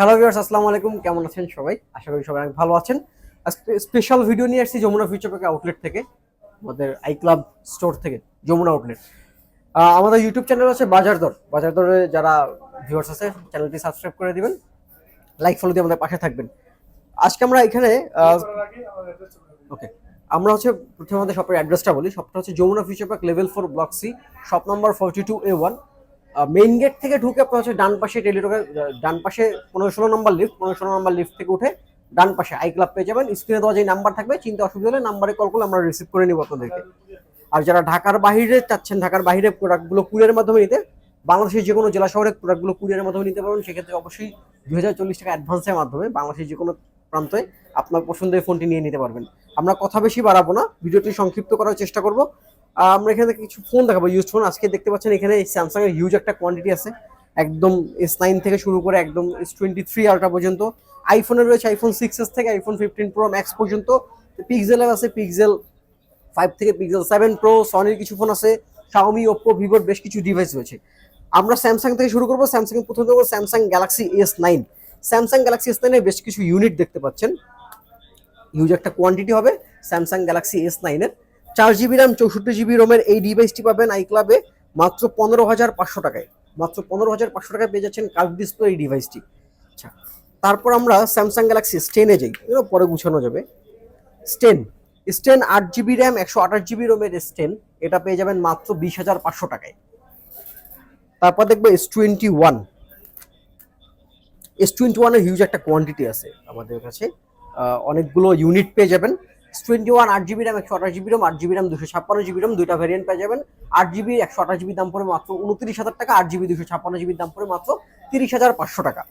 Hello viewers আসসালামু আলাইকুম। কেমন আছেন সবাই? আশা করি সবাই ভালো আছেন। আজকে স্পেশাল ভিডিও নিয়ে আসছি যমুনা ফিউচার পার্ক আউটলেট থেকে, আমাদের আই ক্লাব স্টোর থেকে, যমুনা আউটলেট আমাদের ইউটিউব চ্যানেল আছে বাজার দর বাজার দরে যারা ভিউয়ার্স আছে চ্যানেলটি সাবস্ক্রাইব করে দিবেন লাইক ফলো দিয়ে আমাদের পাশে থাকবেন। আজকে আমরা এখানে ওকে আমরা হচ্ছে প্রথমে আমাদের শপের অ্যাড্রেসটা বলি। শপটা হচ্ছে Jamuna future park level four block C shop number forty two A one main gate থেকে ঢুকে আপনার হচ্ছে ডান পাশে টেলিটকের ডান পাশে পনেরো ষোলো নম্বর লিফট পনেরো ষোলো নম্বর লিফট থেকে উঠে ডান পাশে আই ক্লাব পেয়ে যাবেন। স্ক্রিনে দেওয়া যে নাম্বার থাকবে, চিন্তা অসুবিধা হলে নাম্বারে কল করলে আমরা রিসিভ করে নিব আপনাদেরকে। আর যারা ঢাকার বাইরে চাচ্ছেন, ঢাকার বাইরে প্রোডাক্টগুলো কুরিয়ারের মাধ্যমে নিতে, বাংলাদেশের যে কোনো জেলা শহরে প্রোডাক্টগুলো কুরিয়ারের মাধ্যমে নিতে পারবেন, সেক্ষেত্রে অবশ্যই দুই হাজার চল্লিশ টাকা অ্যাডভান্সের মাধ্যমে বাংলাদেশের যে কোনো প্রান্তে আপনার পছন্দের ফোনটি নিয়ে নিতে পারবেন। আমরা কথা বেশি বাড়াবো না, ভিডিওটি সংক্ষিপ্ত করার চেষ্টা করব। আমরা এখানে কিছু ফোন দেখাবো ইউজ ফোন আজকে দেখতে পাচ্ছেন এখানে স্যামসাং এর হিউজ একটা কোয়ান্টিটি আছে। একদম এস নাইন থেকে শুরু করে একদম এস টোয়েন্টি থ্রি আলট্রা পর্যন্ত। আইফোনের রয়েছে আইফোন সিক্স এস থেকে আইফোন ফিফটিন প্রো ম্যাক্স পর্যন্ত। পিক্সেলের আছে পিক্সেল ফাইভ থেকে পিক্সেল সেভেন প্রো সনির কিছু ফোন আছে। শাওমি ওপ্পো ভিভোর বেশ কিছু ডিভাইস রয়েছে। আমরা স্যামসাং থেকে শুরু করব। স্যামসাং প্রথম দেখব Samsung Galaxy S nine Samsung Galaxy S নাইনের বেশ কিছু ইউনিট দেখতে পাচ্ছেন। হিউজ একটা কোয়ান্টিটি হবে স্যামসাং গ্যালাক্সি এস নাইনের চার জিবি র্যাম চৌষট্টি জিবি রোমের এই ডিভাইসটি পাবেন আই ক্লাবে মাত্র পনেরো হাজার পাঁচশো টাকায়। মাত্র পনেরো হাজার পাঁচশো টাকায় পেয়ে যাচ্ছেন কার্ভ ডিসপ্লে এই ডিভাইসটি আচ্ছা তারপর আমরা স্যামসাং গ্যালাক্সি স্টেনে যাই। এগুলো পরে গুছানো যাবে। স্টেন স্টেন আট জিবি র্যাম একশো আঠাশ জিবি রোমের স্টেন এটা পেয়ে যাবেন মাত্র বিশ হাজার পাঁচশো টাকায়। তারপর দেখবে S twenty one S twenty ওয়ানের হিউজ একটা কোয়ান্টিটি আছে আমাদের কাছে। অনেকগুলো ইউনিট পেয়ে যাবেন। টোয়েন্টি ওয়ান আট জিবি র্যাম, একশো আঠাশ জিবি র্যাম, আট জিবি র্যাম, দুশো ছাপ্পান্ন জিবি র্যাম, দুইটা ভ্যারিয়েন্ট পেয়ে যাবেন। আট জিবি, একশো আঠাশ জিবি দাম পড়ে মাত্র উনত্রিশ হাজার টাকা, আট জিবি, দুশো ছাপ্পান্ন জিবির দাম পড়ে মাত্র তিরিশ হাজার পাঁচশো টাকা।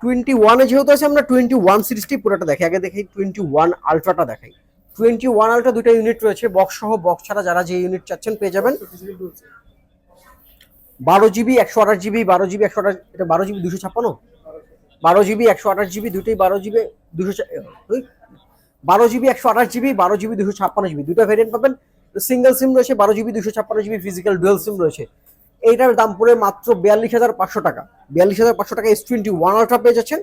টোয়েন্টি ওয়ানে যেহেতু আছে, আমরা টোয়েন্টি ওয়ান সিরিজটি পুরোটা দেখি আগে দেখি টোয়েন্টি ওয়ান আলট্রাটা দেখাই। টোয়েন্টি ওয়ান আলট্রা দুটো ইউনিট রয়েছে বক্স সহ বক্স ছাড়া যারা যে ইউনিট চাচ্ছেন পেয়ে যাবেন। বারো জিবি, একশো আঠাশ জিবি, বারো জিবি, একশো আঠাশ, এটা বারো জিবি, দুশো ছাপ্পান্ন? বারো জিবি, একশো আঠাশ জিবি, দুটোই বারো জিবি, দুশো বারো জিবি, একশো আঠাশ জিবি, বারো জিবি, দুশো ছাপ্পান্ন জিবি। দুটো ভ্যারিয়েন্ট পাবেন। সিঙ্গেল সিম রয়েছে, বারো জিবি, দুশো ছাপ্পান্ন জিবি ফিজিক্যাল ডুয়েল সিম রয়েছে। এইটার দাম পড়ে মাত্র বিয়াল্লিশ হাজার পাঁচশো টাকা। বিয়াল্লিশ হাজার পাঁচশো টাকা এস টোয়েন্টি ওয়ান আলট্রা পেয়ে যাচ্ছেন।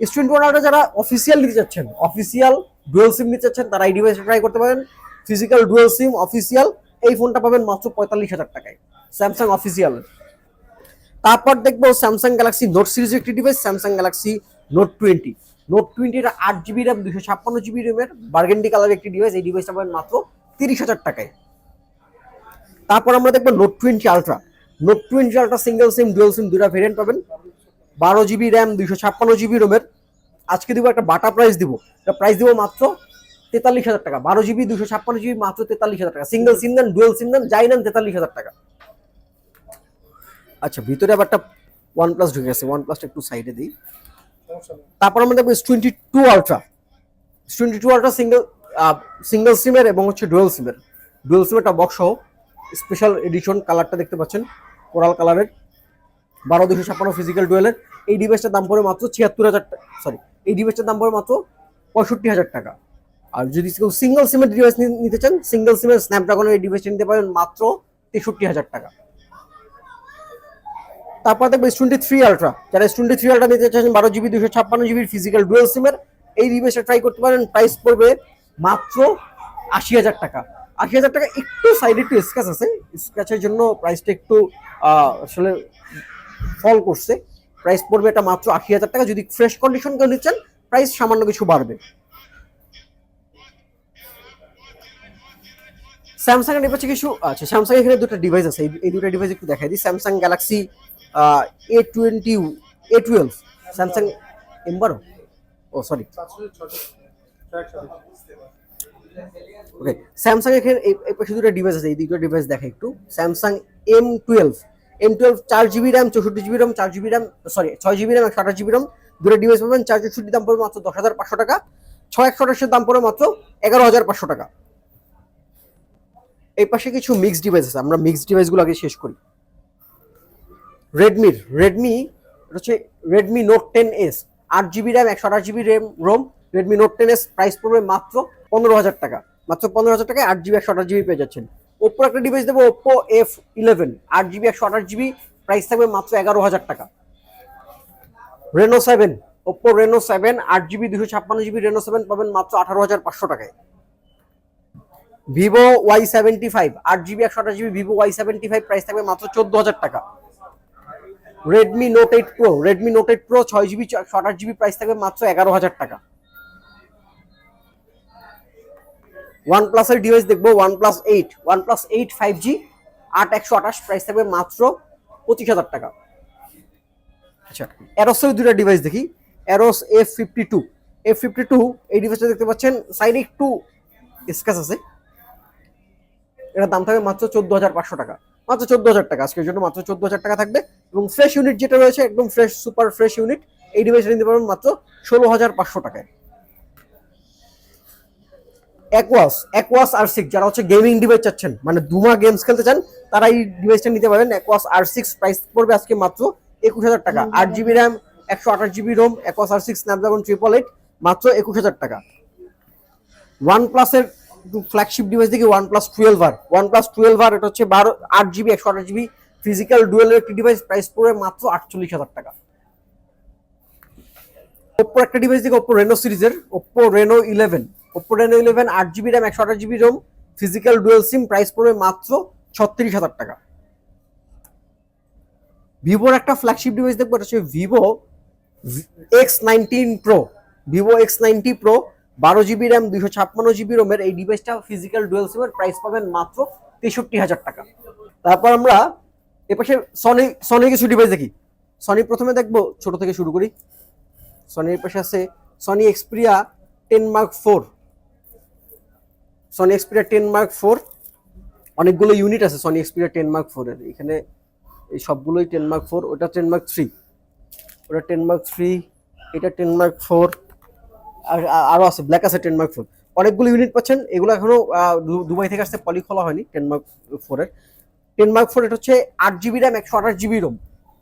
এস টোয়েন্টি ওয়ান আলট্রা যারা অফিসিয়াল নিতে চাচ্ছেন অফিসিয়াল ডুয়েল সিম নিতে চাচ্ছেন, তারা এই ডিভাইস ট্রাই করতে পারেন। ফিজিক্যাল ডুয়েল সিম অফিসিয়াল এই ফোনটা পাবেন মাত্র পঁয়তাল্লিশ হাজার টাকায়। স্যামসাং অফিসিয়াল তারপর দেখব স্যামসাং গ্যালাক্সি নোট সিরিজের একটি device Samsung Galaxy Note twenty Note টোয়েন্টির আট জিবি র্যাম দুশো ছাপ্পান্ন জিবি র্যামের বার্গেন্ডি কালারের একটি ডিভাইস এই ডিভাইসটা পাবেন মাত্র তিরিশ হাজার টাকায়। তারপর আমরা দেখব Note twenty Ultra Note twenty Ultra single SIM dual SIM দুটা ভেরিয়েন্ট পাবেন। বারো জিবি র্যাম দুশো ছাপ্পান্ন জিবি রোমের আজকে দিব একটা বাটা প্রাইস দিব। এটা প্রাইস দিব মাত্র তেতাল্লিশ হাজার টাকা। বারো জিবি দুশো ছাপ্পান্ন জিবি মাত্র তেতাল্লিশ হাজার টাকা। সিঙ্গেল সিম দেন ডুয়েল সিম দেন, যাই নেন তেতাল্লিশ হাজার টাকা। আচ্ছা ভিতরে আবার একটা ওয়ান প্লাস ঢুকে গেছে ওয়ান প্লাসটা একটু সাইডে দিই। তারপর আমরা দেখব twenty two Ultra twenty two Ultra single single সিমের এবং হচ্ছে ডুয়েল সিমের ডুয়েল সিমেরটা বক্স সহ স্পেশাল এডিশন কালারটা দেখতে পাচ্ছেন কোরাল কালারের বারো দুশো ছাপ্পান্ন ফিজিক্যাল ডুয়েলের এই ডিভাইসটার দাম পড়ে মাত্র ছিয়াত্তর হাজার সরি এই ডিভাইসটার দাম পড়ে মাত্র পঁয়ষট্টি হাজার টাকা। আর যদি কেউ সিঙ্গেল সিমের ডিভাইস নিতে চান সিঙ্গেল সিমের স্ন্যাপড্রাগনের এই ডিভাইসটা নিতে পারেন মাত্র তেষট্টি হাজার টাকা। তারপর দেখব এস টোয়েন্টি থ্রি আলট্রা যারা এস টোয়েন্টি থ্রি আলট্রা নিতে চাচ্ছেন, বারো জিবি দুশো ছাপ্পান্ন জিবির ফিজিক্যাল ডুয়েল সিমের এই ডিভাইসটা ট্রাই করতে পারেন। প্রাইস পড়বে মাত্র আশি হাজার টাকা। আশি হাজার টাকা একটু সাইডে একটু স্ক্র্যাচ আছে। স্ক্র্যাচের জন্য প্রাইসটা একটু আসলে ফল করছে। প্রাইস পড়বে এটা মাত্র আশি হাজার টাকা। যদি ফ্রেশ কন্ডিশন কেউ নিচ্ছেন প্রাইস সামান্য কিছু বাড়বে। স্যামসাং এর কিছু আচ্ছা স্যামসাং এখানে দুটো ডিভাইস আছে। এই দুটো ডিভাইস একটু দেখাই দিই। Samsung Galaxy A twenty A twelve Samsung এম্বারো ও সরি ওকে স্যামসাং এখানে এই দুটো ডিভাইস আছে, এই দুটো ডিভাইস দেখা একটু। Samsung M twelve M twelve চার জিবি র্যাম চৌষট্টি জিবি র্যাম চার জিবি র্যাম সরি ছয় জিবি র্যাম একশো আঠাশ জিবি র্যাম দুটো ডিভাইস পাবেন, চার চৌষট্টি দাম পড়বে মাত্র দশ হাজার পাঁচশো টাকা, ছয় একশো আঠাশের দাম পড়বে মাত্র এগারো হাজার পাঁচশো টাকা। এই পাশে কিছু মিক্সড ডিভাইস আছে, আমরা মিক্সড ডিভাইসগুলো আগে শেষ করি। রেডমির রেডমি হচ্ছে রেডমি নোট টেন এস আট জিবি র্যাম একশো আঠাশ GB RAM ROM Redmi Note ten S price পড়বে মাত্র পনেরো হাজার টাকা। মাত্র পনেরো হাজার টাকায় আট জিবি একশো আঠাশ জিবি পেয়ে যাচ্ছেন। ওপ্পোর একটা ডিভাইস দেবো ওপ্পো এফ ইলেভেন আট জিবি একশো আঠাশ জিবি প্রাইস থাকবে মাত্র এগারো হাজার টাকা। Reno seven Oppo Reno seven আট জিবি দুশো ছাপ্পান্ন জিবি রেনো সেভেন পাবেন মাত্র আঠারো হাজার পাঁচশো টাকায়। ভিভো ওয়াই সেভেন্টি ফাইভ আট জিবি একশো আঠাশ GB Vivo Y seventy five price থাকবে মাত্র চোদ্দ হাজার টাকা। Redmi Note eight Pro Redmi Note eight Pro ছয় জিবি আঠাশ জিবি প্রাইস থাকবে মাত্র এগারো হাজার টাকা। ওয়ান প্লাসের ডিভাইস দেখব OnePlus eight OnePlus eight five G আট একশো আঠাশ প্রাইস থাকবে মাত্র পঁচিশ হাজার টাকা। আচ্ছা অ্যারোসের দুটা ডিভাইস দেখি। Arrows F fifty two F fifty two এই ডিভাইসটা দেখতে পাচ্ছেন সাইডে একটু স্ক্যাচ আছে। এটার দাম থাকবে মাত্র চোদ্দ হাজার পাঁচশো টাকা। মাত্র চোদ্দ হাজার টাকা। আজকের জন্য মাত্র চোদ্দ হাজার টাকা থাকবে। এবং ফ্রেশ ইউনিট যেটা রয়েছে একদম ফ্রেশ সুপার ফ্রেশ ইউনিট এই ডিভাইসটা নিতে পারবেন মাত্র ষোলো হাজার পাঁচশো টাকায়। অ্যাকোয়াস অ্যাকোয়াস আর সিক্স যারা হচ্ছে গেমিং ডিভাইস চাচ্ছেন মানে দুমা গেমস খেলতে চান তারা এই ডিভাইসটা নিতে পারেন অ্যাকোয়াস আর সিক্স প্রাইস পড়বে আজকে মাত্র একুশ হাজার টাকা আট জিবি র্যাম একশো আঠাশ GB ROM Aquos R six Snapdragon triple eight মাত্র একুশ হাজার টাকা। ওয়ান প্লাসের ফ্ল্যাগশিপ ডিভাইস দেখি OnePlus twelve R. OnePlus twelve R, এটা হচ্ছে বারো, আট জিবি একশো আঠাশ জিবি ফিজিক্যাল ডুয়েলের একটি ডিভাইস প্রাইস পড়বে মাত্র আটচল্লিশ হাজার টাকা। ওপ্পো একটা ডিভাইস দেখি ওপ্পো রেনো সিরিজের Oppo Reno eleven Oppo Reno eleven আট জিবি র্যাম একশো আঠাশ GB ROM physical dual SIM price পড়বে মাত্র ছত্রিশ হাজার টাকা। ভিভোর একটা ফ্ল্যাগশিপ ডিভাইস দেখব, এটা হচ্ছে Vivo X nineteen Pro Vivo X ninety Pro বারো জিবি র্যাম দুইশো ছাপ্পান্ন জিবি রোমের এই ডিভাইসটা ফিজিক্যাল ডুয়েল সিমের প্রাইস পাবেন মাত্র তেষট্টি হাজার টাকা। তারপর আমরা এপাশে সনি সনি কিছু ডিভাইস দেখি। সনি প্রথমে দেখব, ছোট থেকে শুরু করি। সনির পাশে আছে Sony Xperia ten Mark four Sony Xperia ten Mark four অনেকগুলো ইউনিট আছে সনি এক্সপিরিয়া টেন মার্ক ফোরের এখানে এই সবগুলোই টেন মার্ক ফোর ওটা টেন মার্ক থ্রি ওটা টেন মার্ক থ্রি এটা টেন মার্ক ফোর আর আর- আরও আছে ব্ল্যাক আছে টেন মার্ক ফোর অনেকগুলো ইউনিট পাচ্ছেন এগুলো এখনও আহ, দু- দুবাই থেকে আসতে পলি খোলা হয়নি টেন মার্ক ফোরের টেন মার্ক ফোর এটা হচ্ছে আট জিবি র্যাম একশো আঠাশ জিবি রোম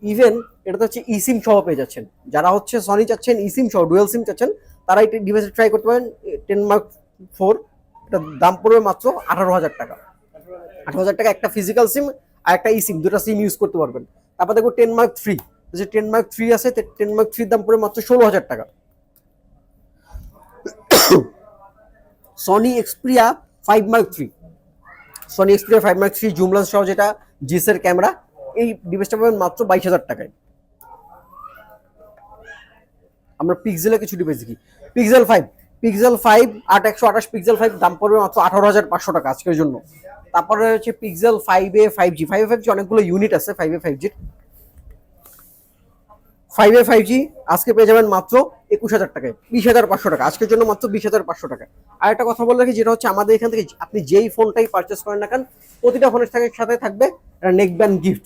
ইভেন এটাতে হচ্ছে ই সিম সহ পেয়ে যাচ্ছেন। যারা হচ্ছে সনি চাচ্ছেন ই সিম সহ ডুয়েল সিম চাচ্ছেন তারা এই ডিভাইসে ট্রাই করতে পারেন টেন মার্ক ফোর এটা দাম পড়বে মাত্র আঠারো হাজার টাকা। আঠারো হাজার টাকা একটা ফিজিক্যাল সিম আর একটা ই সিম দুটা সিম ইউজ করতে পারবেন। তারপর দেখব টেন মার্ক থ্রি যে টেন মার্ক থ্রি আছে টেন মার্ক থ্রির দাম পড়বে মাত্র ষোলো হাজার টাকা। Sony Xperia five Mark three Sony Xperia five Mark three zoom lens সহ যেটা জিসের ক্যামেরা এই ডিভাইসটা পাবেন মাত্র বাইশ হাজার টাকায়। আমরা পিক্সেলের কিছু ডিভাইস দেখি। পিক্সেল ফাইভ পিক্সেল ফাইভ আট একশো আঠাশ পিক্সেল ফাইভ দাম পড়বে মাত্র আঠারো হাজার পাঁচশো টাকা আজকের জন্য। তারপরে হচ্ছে Pixel five A five G five five G অনেকগুলো ইউনিট আছে ফাইভ এ ফাইভ জির ফাইভ এ ফাইভ জি আজকে পেয়ে যাবেন মাত্র একুশ হাজার টাকায়, বিশ হাজার পাঁচশো টাকা। আজকের জন্য মাত্র বিশ হাজার পাঁচশো টাকা। আর একটা কথা বলে রাখি, যেটা হচ্ছে আমাদের এখান থেকে আপনি যেই ফোনটাই পারচেস করেন না কেন, প্রতিটা ফোনের সাথে সাথে থাকবে একটা নেক ব্যান্ড গিফট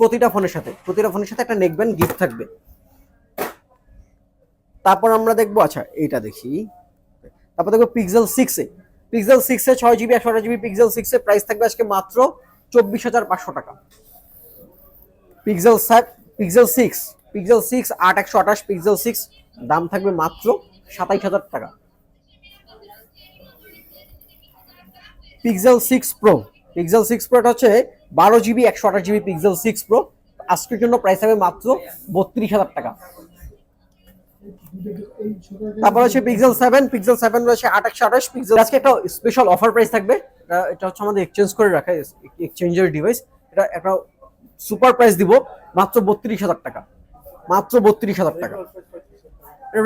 প্রতিটা ফোনের সাথে, প্রতিটা ফোনের সাথে একটা নেকব্যান্ড গিফট থাকবে। তারপর আমরা দেখব আচ্ছা এইটা দেখি। তারপর দেখব পিক্সেল সিক্সে পিক্সেল সিক্সে ছয় জিবি একশো আঠাশ জিবি পিক্সেল সিক্সে প্রাইস থাকবে আজকে মাত্র চব্বিশ হাজার পাঁচশো টাকা। Pixel Pixel six Pixel six আট একশো আঠাশ পিক্সেল সিক্স দাম থাকবে মাত্র সাতাইশ হাজার টাকা। Pixel six Pro Pixel six প্রোটা হচ্ছে বারো জিবি একশো আঠাশ জিবি পিক্সেল সিক্স প্রো আজকের জন্য প্রাইস থাকবে মাত্র বত্রিশ হাজার টাকা। তারপর হচ্ছে পিক্সেল সেভেন পিক্সেল সেভেন রয়েছে আট একশো আঠাশ পিক্সেল আজকে একটা স্পেশাল অফার প্রাইস থাকবে, এটা হচ্ছে আমাদের এক্সচেঞ্জ করে রাখা এক্সচেঞ্জের ডিভাইস এটা একটা সুপার প্রাইস দিব, মাত্র বত্রিশ হাজার টাকা। মাত্র বত্রিশ হাজার টাকা।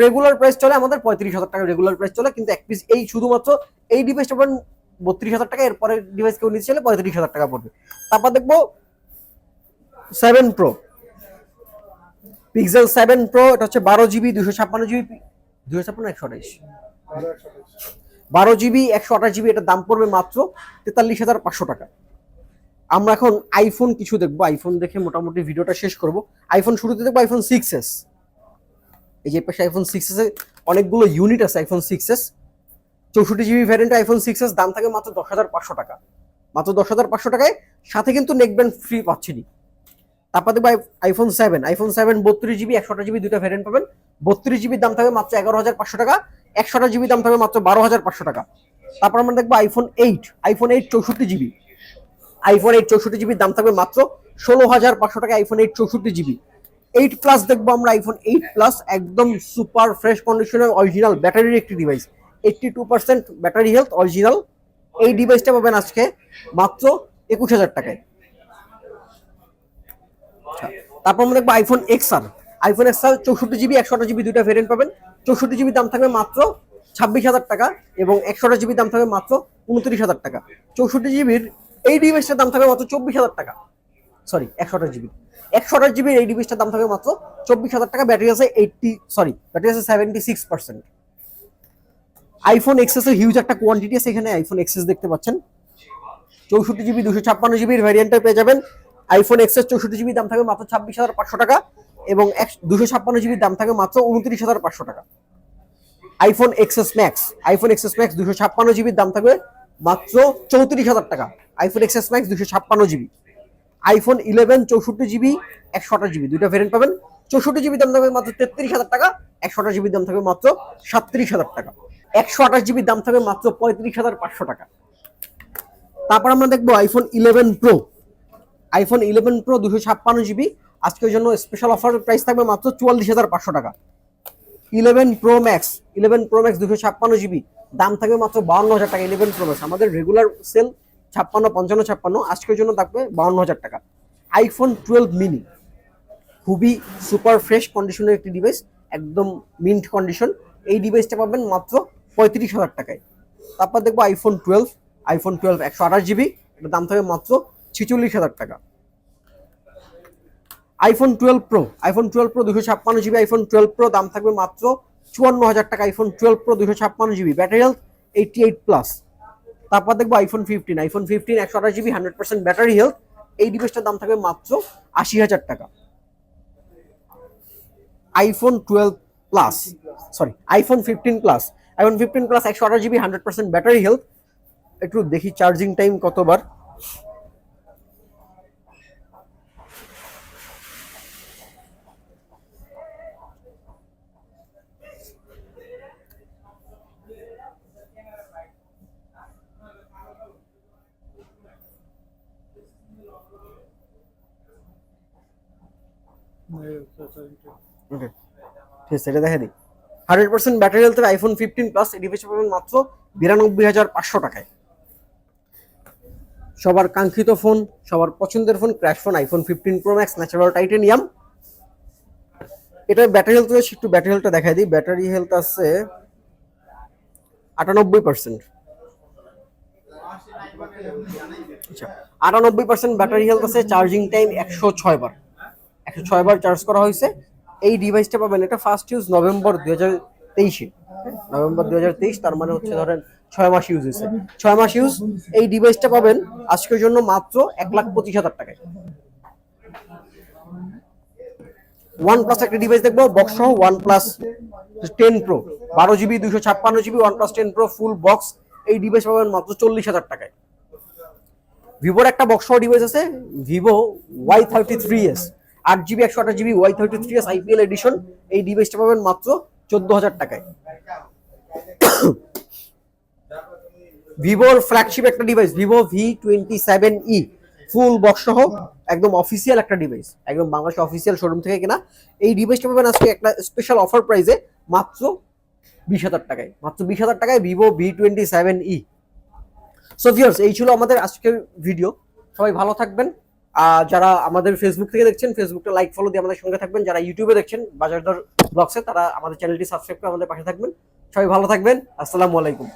রেগুলার প্রাইস চলে আমাদের পঁয়ত্রিশ হাজার টাকা রেগুলার প্রাইস চলে কিন্তু এক পিস এই শুধুমাত্র এই ডিভাইসটা পাবেন বত্রিশ হাজার টাকা এরপরে ডিভাইস কেউ নিতে চাইলে পঁয়ত্রিশ হাজার টাকা পড়বে। তারপর দেখব seven Pro Pixel seven Pro এটা হচ্ছে বারো জিবি দুশো ছাপ্পান্ন জিবি দুশো ছাপ্পান্ন একশো আঠাইশ বারো জিবি একশো আঠাশ জিবি এটার দাম পড়বে মাত্র তেতাল্লিশ হাজার পাঁচশো টাকা। আমরা এখন আইফোন কিছু দেখব। আইফোন দেখে মোটামুটি ভিডিওটা শেষ করব। আইফোন শুরুতে দেখব আইফোন সিক্স এস এই যে পাশে আইফোন সিক্স এস অনেকগুলো ইউনিট আছে আইফোন সিক্স এস চৌষট্টি GB variant iPhone six S দাম থাকে মাত্র দশ হাজার পাঁচশো টাকা। মাত্র দশ হাজার পাঁচশো টাকায় সাথে কিন্তু নেক ব্যান্ড ফ্রি পাচ্ছেনি। তারপর দেখব আইফোন সেভেন আইফোন সেভেন বত্রিশ জিবি একশো জিবি দুটো ভ্যারিয়েন্ট পাবেন। বত্রিশ জিবির দাম থাকবে মাত্র এগারো হাজার পাঁচশো টাকা। একশোটা জিবি দাম থাকবে মাত্র বারো হাজার পাঁচশো টাকা। তারপর আমরা দেখব আইফোন এইট আইফোন এইট চৌষট্টি জিবি আইফোন এইট চৌষট্টি জিবির দাম থাকবে মাত্র ষোলো হাজার পাঁচশো টাকা আইফোন এইট চৌষট্টি জিবি এইট প্লাস দেখব আমরা আইফোন এইট প্লাস একদম সুপার ফ্রেশ কন্ডিশনের অরিজিনাল ব্যাটারির একটি device eighty two percent battery health original এই ডিভাইসটা পাবেন আজকে মাত্র একুশ হাজার টাকায়। আচ্ছা, তারপর আমরা দেখব iPhone X R iPhone X R চৌষট্টি জিবি একশো জিবি দুইটা ভেরিয়েন্ট পাবেন। চৌষট্টি জিবি দাম থাকবে মাত্র ছাব্বিশ হাজার টাকা এবং একশোটা জিবি দাম থাকবে মাত্র উনত্রিশ হাজার টাকা। চৌষট্টি জিবির এই ডিভাইসটার দাম থাকবে মাত্র চব্বিশ হাজার টাকা। সরি একশো আঠাশ জিবি একশো আঠাশ জিবির এই ডিভাইসটার দাম থাকবে মাত্র চব্বিশ হাজার টাকা। ব্যাটারি আছে এইটটি সরি ব্যাটারি আছে seventy six percent iPhone XS এর হিউজ একটা কোয়ান্টিটি আছে এখানে আইফোন এক্সেস দেখতে পাচ্ছেন। চৌষট্টি জিবি দুশো ছাপ্পান্ন জিবির ভ্যারিয়েন্টে পেয়ে যাবেন। আইফোন এক্সেস চৌষট্টি জিবি দাম থাকবে মাত্র ছাব্বিশ হাজার পাঁচশো টাকা এবং দুশো ছাপ্পান্ন জিবির দাম থাকবে মাত্র উনত্রিশ হাজার পাঁচশো টাকা। IPhone XS Max iPhone XS Max দুশো ছাপ্পান্ন জিবির দাম থাকবে মাত্র চৌত্রিশ হাজার টাকা। আইফোন এক্সএস ম্যাক্স দুশো ছাপ্পান্ন জিবি। আইফোন ইলেভেন চৌষট্টি জিবি, একশো আঠাশ জিবি। দুইটা ভেরিয়েন্ট পাবেন। চৌষট্টি জিবি দাম থাকবে মাত্র তেত্রিশ হাজার টাকা। একশো আঠাশ জিবির দাম থাকবে মাত্র সাতত্রিশ হাজার টাকা। একশো আঠাশ জিবির দাম থাকবে মাত্র পঁয়ত্রিশ হাজার পাঁচশো টাকা। তারপর আমরা দেখব iPhone eleven pro iPhone eleven pro দুশো ছাপ্পান্ন জিবি। আজকের জন্য স্পেশাল অফার প্রাইস থাকবে মাত্র চুয়াল্লিশ হাজার পাঁচশো টাকা। Eleven pro max eleven pro max দুশো ছাপ্পান্ন জিবি। দাম থাকবে মাত্র বাউন্ন হাজার টাকা, ইলেভেন প্রো ম্যাক্স আমাদের রেগুলার সেল ছাপ্পান্ন, পঞ্চান্ন, ছাপ্পান্ন। আজকের জন্য থাকবে বাউন্ন হাজার টাকা। আইফোন টুয়েলভ মিনি খুবই সুপার ফ্রেশ কন্ডিশনের একটি ডিভাইস একদম মিন্ট কন্ডিশন এই ডিভাইসটা পাবেন মাত্র পঁয়ত্রিশ হাজার টাকায়। তারপর দেখব আইফোন টুয়েলভ আইফোন টুয়েলভ একশো আঠাশ জিবি, এটার দাম থাকবে মাত্র ছিচল্লিশ হাজার টাকা। IPhone twelve pro iPhone twelve pro দুশো ছাপ্পান্ন জিবি আইফোন টুয়েলভ প্রো দাম থাকবে মাত্র চুয়ান্ন হাজার টাকা আইফোন টুয়েলভ প্রো দুশো ছাপ্পান্ন GB battery health eighty eight plus তারপর দেখব আইফোন ফিফটিন আইফোন ফিফটিন একশো আঠাশ GB hundred percent battery health এই ডিভাইসটার দাম থাকবে মাত্র আশি হাজার টাকা। IPhone twelve plus sorry iPhone fifteen plus iPhone fifteen plus একশো আঠাশ GB hundred percent battery health একটু দেখি চার্জিং টাইম কতবার। ঠিক আছে, এটা দেখা দিই। হান্ড্রেড পার্সেন্ট ব্যাটারি হেলথের আইফোন ফিফটিন প্লাস এই ডিভাইস পাবেন মাত্র বিরানব্বই হাজার পাঁচশো টাকায়। সবার কাঙ্ক্ষিত ফোন সবার পছন্দের phone crash phone iPhone fifteen pro max natural titanium এটার ব্যাটারি হেলথ রয়েছে, একটু ব্যাটারি হেলথটা দেখাই দিই। ব্যাটারি হেলথ আছে আটানব্বই পার্সেন্ট আচ্ছা আটানব্বই পার্সেন্ট ব্যাটারি হেলথ আছে চার্জিং টাইম একশো ছয় বার। একশো ছয় বার চার্জ করা হয়েছে। এই ডিভাইসটা পাবেন এটা ফার্স্ট ইউজ নভেম্বর দুই হাজার তেইশে। নভেম্বর দুই হাজার তেইশ, তার মানে হচ্ছে ধরেন ছয় মাস ইউজ হয়েছে। ছয় মাস ইউজ এই ডিভাইসটা পাবেন আজকের জন্য মাত্র এক লাখ পঁচিশ হাজার টাকায়। ওয়ান প্লাস একটা ডিভাইস দেখব বক্স সহ ওয়ান প্লাস টেন প্রো বারো জিবি দুশো ছাপ্পান্ন GB one plus ten pro full box এই ডিভাইস পাবেন মাত্র চল্লিশ হাজার টাকায়। ভিভোর একটা বক্স সহ ডিভাইস আছে Vivo Y thirty three S আট জিবি একশো আঠাশ GB Y thirty three S IPL edition এই ডিভাইসটা পাবেন মাত্র চোদ্দ হাজার টাকায়। ভিভোর ফ্ল্যাগশিপ একটা device Vivo V twenty seven E full box সহ, একদম অফিসিয়াল একটা ডিভাইস একদম বাংলাদেশ অফিসিয়াল শোরুম থেকে কেনা। এই ডিভাইসটা পাবেন আজকে একটা স্পেশাল অফার প্রাইসে মাত্র বিশ হাজার টাকায়, মাত্র বিশ হাজার টাকায় Vivo V twenty seven E so viewers এই ছিল আমাদের আজকের ভিডিও সবাই ভালো থাকবেন। যারা আমাদের ফেসবুক থেকে দেখছেন ফেসবুকটা লাইক ফলো দিয়ে আমাদের সঙ্গে থাকবেন। যারা ইউটিউবে দেখছেন, বাজারদর ব্লগসে তারা আমাদের চ্যানেলটি সাবস্ক্রাইব করে আমাদের পাশে থাকবেন। সবাই ভালো থাকবেন। আসসালামু আলাইকুম।